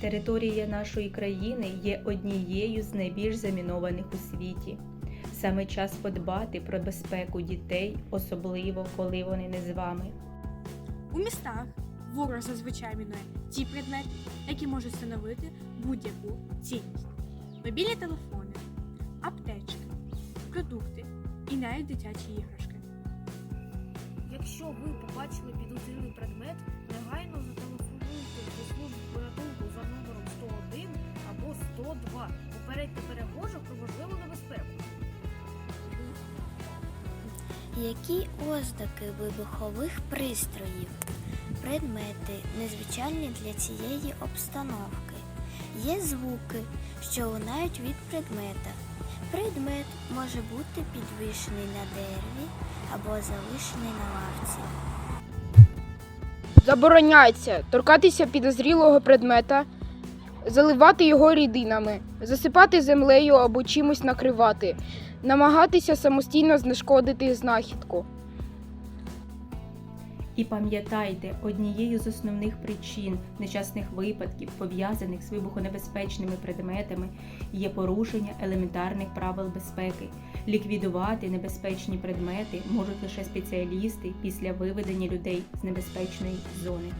Територія нашої країни є однією з найбільш замінованих у світі. Саме час подбати про безпеку дітей, особливо коли вони не з вами. У містах ворог зазвичай мінує ті предмети, які можуть становити будь-яку цінність: мобільні телефони, аптечки, продукти і навіть дитячі іграшки. Якщо ви побачили підозрілий предмет, негайно 102. Попередьте перехожих про можливу небезпеку. Які ознаки вибухових пристроїв? Предмети незвичайні для цієї обстановки. Є звуки, що лунають від предмета. Предмет може бути підвішений на дереві або залишений на лавці. Забороняється торкатися підозрілого предмета, заливати його рідинами, засипати землею або чимось накривати, намагатися самостійно знешкодити знахідку. І пам'ятайте, однією з основних причин нещасних випадків, пов'язаних з вибухонебезпечними предметами, є порушення елементарних правил безпеки. Ліквідувати небезпечні предмети можуть лише спеціалісти після виведення людей з небезпечної зони.